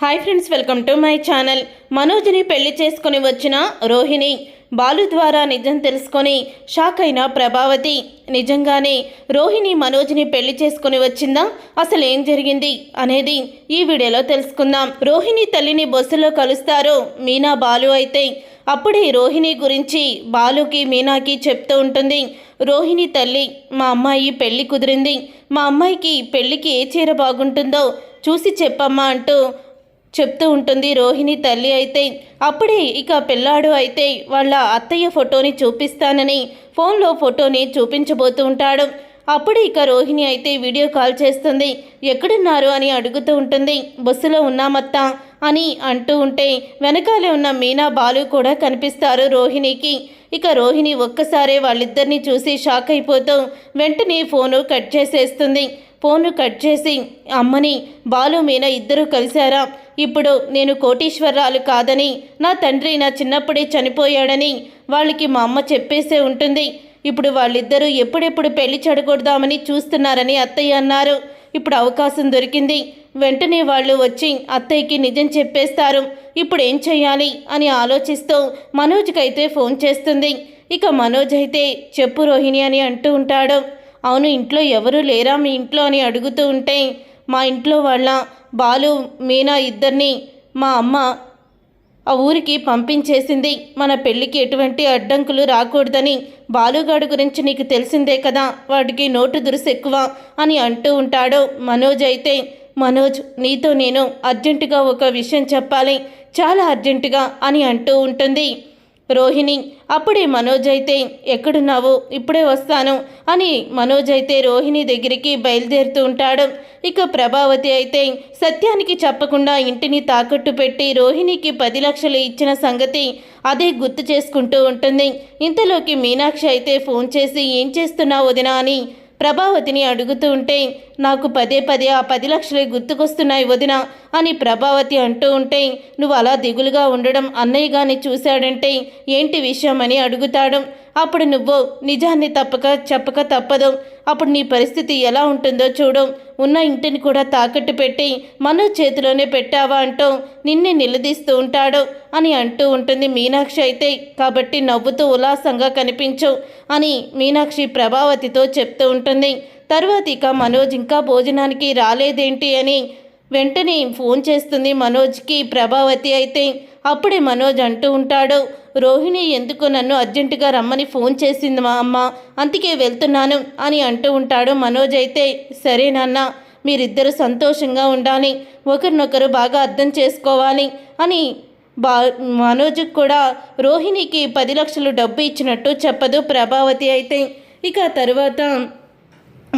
Hi friends welcome to my channel. మనోజ్ని పెళ్ళి చేసుకుని వచ్చిన రోహిణి. బాలు ద్వారా నిజం తెలుసుకొని షాక్ అయిన ప్రభావతి. నిజంగానే రోహిణి మనోజ్ని పెళ్ళి చేసుకుని వచ్చిందా? అసలు ఏం జరిగింది? అనేది ఈ వీడియోలో తెలుసుకుందాం. రోహిణి తల్లిని బస్సులో కలుస్తారు మీనా బాలు అయితే. అప్పుడే రోహిణి గురించి బాలుకి మీనాకి చెప్తూ ఉంటుంది. రోహిణి తల్లి మా అమ్మాయి పెళ్ళి కుదిరింది. మా అమ్మాయికి పెళ్ళికి ఏ చీర బాగుంటుందో చూసి చెప్పమ్మా అంటూ చెప్తూ ఉంటుంది రోహిణి తల్లి అయితే అప్పుడే ఇక పిల్లాడు అయితే వాళ్ళ అత్తయ్య ఫోటోని చూపిస్తానని ఫోన్లో ఫోటోని చూపించబోతూ ఉంటాడు. అప్పుడు ఇక రోహిణి అయితే వీడియో కాల్ చేస్తుంది ఎక్కడున్నారు? అని అడుగుతూ ఉంటుంది బస్సులో ఉన్నామత్తా అని అంటూ ఉంటే వెనకాలే ఉన్న మీనా బాలు కూడా కనిపిస్తారు రోహిణికి. ఇక రోహిణి ఒక్కసారే వాళ్ళిద్దరిని చూసి షాక్ అయిపోతూ వెంటనే ఫోను కట్ చేసేస్తుంది. ఫోను కట్ చేసి అమ్మని బాలు మీనా ఇద్దరూ కలిశారా? ఇప్పుడు నేను కోటీశ్వరరాలు కాదని నా తండ్రి నా చిన్నప్పుడే చనిపోయాడని వాళ్ళకి మా అమ్మ చెప్పేసే ఉంటుంది. ఇప్పుడు వాళ్ళిద్దరూ ఎప్పుడెప్పుడు పెళ్ళి చెడగొడదామని చూస్తున్నారని అత్తయ్య అన్నారు. ఇప్పుడు అవకాశం దొరికింది. వెంటనే వాళ్ళు వచ్చి అత్తయ్యకి నిజం చెప్పేస్తారు. ఇప్పుడు ఏం చేయాలి అని ఆలోచిస్తూ మనోజ్కైతే ఫోన్ చేస్తుంది. ఇక మనోజ్ అయితే చెప్పు రోహిణి అని అంటూ ఉంటాడు. అవును ఇంట్లో ఎవరు లేరా మీ ఇంట్లో అని అడుగుతూ ఉంటే మా ఇంట్లో వాళ్ళ బాలు మీనా ఇద్దరిని మా అమ్మ ఆ ఊరికి పంపించేసింది. మన పెళ్ళికి ఎటువంటి అడ్డంకులు రాకూడదని బాలుగాడు గురించి నీకు తెలిసిందే కదా వాడికి నోటు దురుసు ఎక్కువ అని అంటూ ఉంటాడు. మనోజ్ అయితే మనోజ్ నీతో నేను అర్జెంటుగా ఒక విషయం చెప్పాలి చాలా అర్జెంటుగా అని అంటూ ఉంటుంది. రోహిణి అప్పుడే మనోజ్ అయితే ఎక్కడున్నావు? ఇప్పుడే వస్తాను అని మనోజ్ అయితే రోహిణి దగ్గరికి బయలుదేరుతూ ఉంటాడు. ఇక ప్రభావతి అయితే సత్యానికి చెప్పకుండా ఇంటిని తాకట్టు పెట్టి రోహిణికి పది లక్షలు ఇచ్చిన సంగతి అదే గుర్తు చేసుకుంటూ ఉంటుంది. ఇంతలోకి మీనాక్షి అయితే ఫోన్ చేసి ఏం చేస్తున్నావు వదినా అని ప్రభావతిని అడుగుతూ ఉంటే నాకు పదే పదే ఆ పది లక్షలే గుర్తుకొస్తున్నాయి వదిన అని ప్రభావతి అంటూ ఉంటే నువ్వు అలా దిగులుగా ఉండడం అన్నయ్య గాని చూశాడంటే ఏంటి విషయం అని అడుగుతాడు. అప్పుడు నువ్వు నిజాన్ని తప్పక చెప్పక తప్పదు. అప్పుడు నీ పరిస్థితి ఎలా ఉంటుందో చూడు. ఉన్న ఇంటిని కూడా తాకట్టు పెట్టి మనో చేతిలోనే పెట్టావా అంటూ నిన్నే నిలదీస్తూ ఉంటాడు అని అంటూ ఉంటుంది మీనాక్షి అయితే. కాబట్టి నవ్వుతూ ఉల్లాసంగా కనిపించు అని మీనాక్షి ప్రభావతితో చెప్తూ ఉంటుంది. తర్వాత ఇక మనోజ్ ఇంకా భోజనానికి రాలేదేంటి అని వెంటనే ఫోన్ చేస్తుంది మనోజ్కి ప్రభావతి అయితే. అప్పుడే మనోజ్ అంటూ ఉంటాడు రోహిణి ఎందుకు నన్ను అర్జెంటుగా రమ్మని ఫోన్ చేసింది మా అమ్మ. అందుకే వెళ్తున్నాను అని అంటూ ఉంటాడు మనోజ్ అయితే సరే నాన్న మీరిద్దరు సంతోషంగా ఉండాలి ఒకరినొకరు బాగా అర్థం చేసుకోవాలి అని బా మనోజ్ కూడా రోహిణికి పది లక్షలు డబ్బు ఇచ్చినట్టు చెప్పదు ప్రభావతి అయితే. ఇక తర్వాత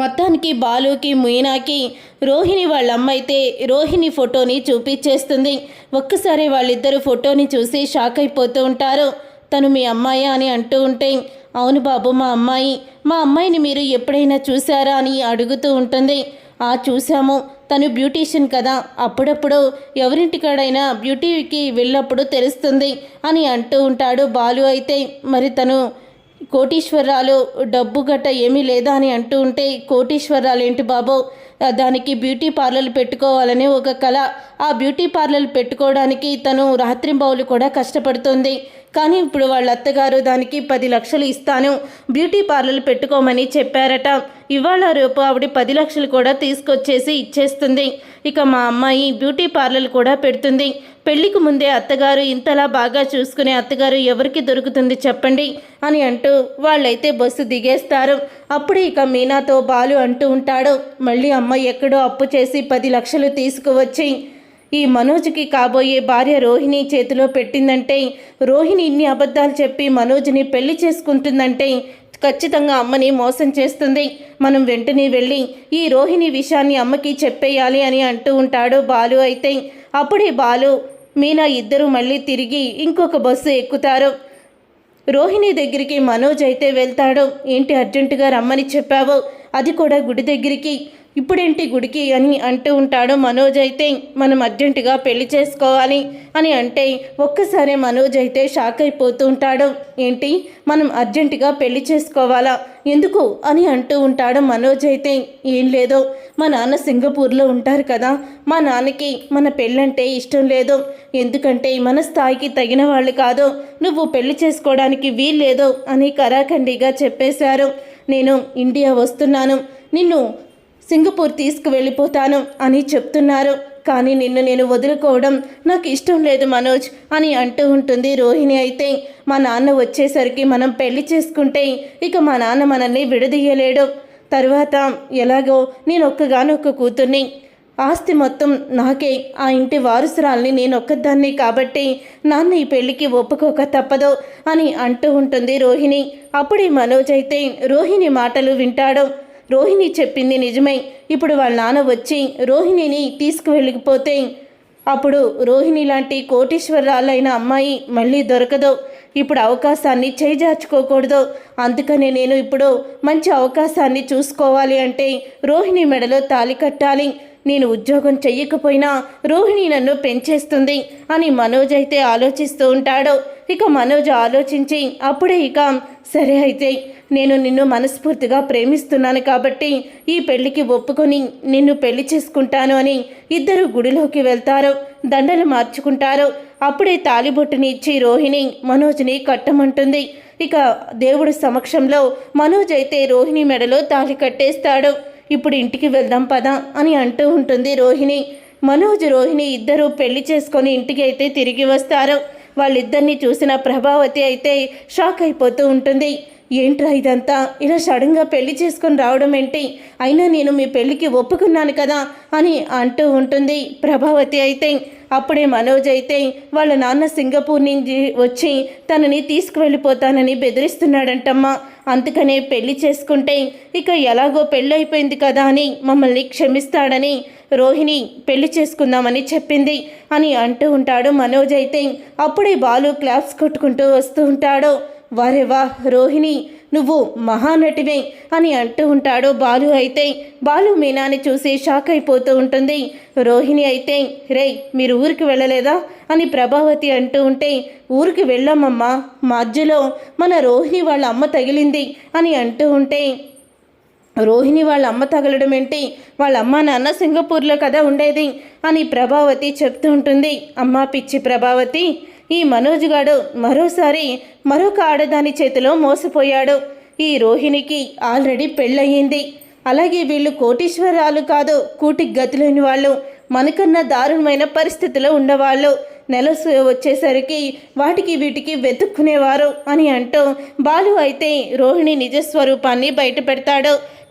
మొత్తానికి బాలుకి మీనాకి రోహిణి వాళ్ళ అమ్మ అయితే రోహిణి ఫోటోని చూపించేస్తుంది ఒక్కసారి వాళ్ళిద్దరు ఫోటోని చూసి షాక్ అయిపోతూ ఉంటారు. తను మీ అమ్మాయి అని అంటూ ఉంటే అవును బాబు మా అమ్మాయి. మా అమ్మాయిని మీరు ఎప్పుడైనా చూసారా అని అడుగుతూ ఉంటుంది. ఆ చూసాము తను బ్యూటీషియన్ కదా. అప్పుడప్పుడు ఎవరింటికాడైనా బ్యూటీకి వెళ్ళినప్పుడు తెలుస్తుంది అని అంటూ ఉంటాడు బాలు అయితే. మరి తను కోటీశ్వరరాలు డబ్బు గట్ట ఏమీ లేదా అని అంటూ ఉంటే కోటీశ్వరరాలు ఏంటి బాబో? దానికి బ్యూటీ పార్లర్ పెట్టుకోవాలని ఒక కళ ఆ బ్యూటీ పార్లర్ పెట్టుకోవడానికి తను రాత్రింబవులు కూడా కష్టపడుతుంది. కానీ ఇప్పుడు వాళ్ళ అత్తగారు దానికి పది లక్షలు ఇస్తాను. బ్యూటీ పార్లర్ పెట్టుకోమని చెప్పారట. ఇవాళ రేపు ఆవిడ పది లక్షలు కూడా తీసుకొచ్చేసి ఇచ్చేస్తుంది. ఇక మా అమ్మాయి బ్యూటీ పార్లర్ కూడా పెడుతుంది. పెళ్ళికి ముందే అత్తగారు ఇంతలా బాగా చూసుకునే అత్తగారు ఎవరికి దొరుకుతుంది చెప్పండి అని అంటూ వాళ్ళైతే బస్సు దిగేస్తారు. అప్పుడు ఇక మీనాతో బాలు అంటూ ఉంటాడు. మళ్ళీ అమ్మ ఎక్కడో అప్పు చేసి పది లక్షలు తీసుకువచ్చి ఈ మనోజ్కి కాబోయే భార్య రోహిణి చేతిలో పెట్టిందంటే రోహిణి ఇన్ని అబద్ధాలు చెప్పి మనోజ్ని పెళ్ళి చేసుకుంటుందంటే ఖచ్చితంగా అమ్మని మోసం చేస్తుంది. మనం వెంటనే వెళ్ళి ఈ రోహిణి విషయాన్ని అమ్మకి చెప్పేయాలి అని అంటూ ఉంటాడు బాలు అయితే. అప్పుడే బాలు మీనా ఇద్దరు మళ్ళీ తిరిగి ఇంకొక బస్సు ఎక్కుతారు. రోహిణి దగ్గరికి మనోజ్ అయితే వెళ్తాడు. ఏంటి అర్జెంటుగా రమ్మని చెప్పావు? అది కూడా గుడి దగ్గరికి. ఇప్పుడేంటి గుడికి అని అంటూ ఉంటాడు. మనోజ్ అయితే మనం అర్జెంటుగా పెళ్ళి చేసుకోవాలి అని అంటే ఒక్కసారి మనోజ్ అయితే షాక్ అయిపోతూ ఉంటాడు. ఏంటి? మనం అర్జెంటుగా పెళ్ళి చేసుకోవాలా? ఎందుకు? అని అంటూ ఉంటాడు మనోజ్ అయితే. ఏం లేదో. మా నాన్న సింగపూర్లో ఉంటారు కదా. మా నాన్నకి మన పెళ్ళంటే ఇష్టం లేదు. ఎందుకంటే మన స్థాయికి తగిన వాళ్ళు కాదు. నువ్వు పెళ్ళి చేసుకోవడానికి వీల్లేదో అని కరాఖండిగా చెప్పేశారు. నేను ఇండియా వస్తున్నాను. నిన్ను సింగపూర్ తీసుకువెళ్ళిపోతాను అని చెప్తున్నారు. కానీ నిన్ను నేను వదులుకోవడం నాకు ఇష్టం లేదు మనోజ్ అని అంటూ ఉంటుంది రోహిణి అయితే. మా నాన్న వచ్చేసరికి మనం పెళ్ళి చేసుకుంటే ఇక మా నాన్న మనల్ని విడదీయలేడు. తర్వాత ఎలాగో నేను ఒక్కగానొక్క కూతుర్ని. ఆస్తి మొత్తం నాకే. ఆ ఇంటి వారసురాల్ని నేను ఒక్కదాన్ని కాబట్టి నాన్న ఈ పెళ్ళికి ఒప్పుకోక తప్పదు అని అంటూ ఉంటుంది రోహిణి. అప్పుడే మనోజ్ అయితే రోహిణి మాటలు వింటాడు. రోహిణి చెప్పింది నిజమే. ఇప్పుడు వాళ్ళ నాన్న వచ్చి రోహిణిని తీసుకువెళ్ళిపోతే అప్పుడు రోహిణి లాంటి కోటీశ్వరాలైన అమ్మాయి మళ్ళీ దొరకదు. ఇప్పుడు అవకాశాన్ని చేజార్చుకోకూడదు. అందుకనే నేను ఇప్పుడు మంచి అవకాశాన్ని చూసుకోవాలి అంటే రోహిణి మెడలో తాలి కట్టాలి. నేను ఉద్యోగం చెయ్యకపోయినా రోహిణి నన్ను పెంచేస్తుంది అని మనోజ్ అయితే ఆలోచిస్తూ ఉంటాడు. ఇక మనోజ్ ఆలోచించి అప్పుడే ఇక సరే అయితే నేను నిన్ను మనస్ఫూర్తిగా ప్రేమిస్తున్నాను కాబట్టి ఈ పెళ్ళికి ఒప్పుకొని నిన్ను పెళ్ళి చేసుకుంటాను అని ఇద్దరు గుడిలోకి వెళ్తారు. దండలు మార్చుకుంటారు. అప్పుడే తాలిబొట్టుని ఇచ్చి రోహిణి మనోజ్ని కట్టమంటుంది. ఇక దేవుడి సమక్షంలో మనోజ్ అయితే రోహిణి మెడలో తాలి కట్టేస్తాడు. ఇప్పుడు ఇంటికి వెళ్దాం పదా అని అంటూ ఉంటుంది రోహిణి. మనోజ్ రోహిణి ఇద్దరూ పెళ్ళి చేసుకొని ఇంటికి అయితే తిరిగి వస్తారు. వాళ్ళిద్దరిని చూసిన ప్రభావతి అయితే షాక్ అయిపోతూ ఉంటుంది. ఏంట్రా ఇదంతా? ఇలా సడన్గా పెళ్ళి చేసుకొని రావడం ఏంటి? అయినా నేను మీ పెళ్ళికి ఒప్పుకున్నాను కదా అని అంటూ ఉంటుంది ప్రభావతి అయితే. అప్పుడే మనోజ్ అయితే వాళ్ళ నాన్న సింగపూర్ నుంచి వచ్చి తనని తీసుకువెళ్ళిపోతానని బెదిరిస్తున్నాడంటమ్మా. అందుకనే పెళ్ళి చేసుకుంటే ఇక ఎలాగో పెళ్ళి అయిపోయింది కదా అని మమ్మల్ని క్షమిస్తాడని రోహిణి పెళ్ళి చేసుకుందామని చెప్పింది అని అంటూ ఉంటాడు మనోజ్ అయితే. అప్పుడే బాలు క్లాప్స్ కొట్టుకుంటూ వస్తూ ఉంటాడు. వారే వా రోహిణి నువ్వు మహానటివే అని అంటూ ఉంటాడు బాలు అయితే. బాలు మీనాని చూసి షాక్ అయిపోతూ ఉంటుంది. రోహిణి అయితే రే మీరు ఊరికి వెళ్ళలేదా అని ప్రభావతి అంటూ ఉంటే ఊరికి వెళ్ళామమ్మా మధ్యలో మన రోహిణి వాళ్ళ అమ్మ తగిలింది అని అంటూ ఉంటే రోహిణి వాళ్ళ అమ్మ తగలడం ఏంటి? వాళ్ళ అమ్మ నాన్న సింగపూర్లో కదా ఉండేది అని ప్రభావతి చెప్తూ ఉంటుంది. అమ్మ పిచ్చి ప్రభావతి ఈ మనోజ్ గాడు మరోసారి మరొక ఆడదాని చేతిలో మోసపోయాడు. ఈ రోహిణికి ఆల్రెడీ పెళ్ళయింది. అలాగే వీళ్ళు కోటీశ్వరాలు కాదు కూటికి గతిలేని వాళ్ళు మనకన్నా దారుణమైన పరిస్థితిలో ఉండేవాళ్ళు నెల వచ్చేసరికి వాటికి వీటికి వెతుక్కునేవారు అని అంటూ బాలు అయితే రోహిణి నిజస్వరూపాన్ని బయట పెడతాడు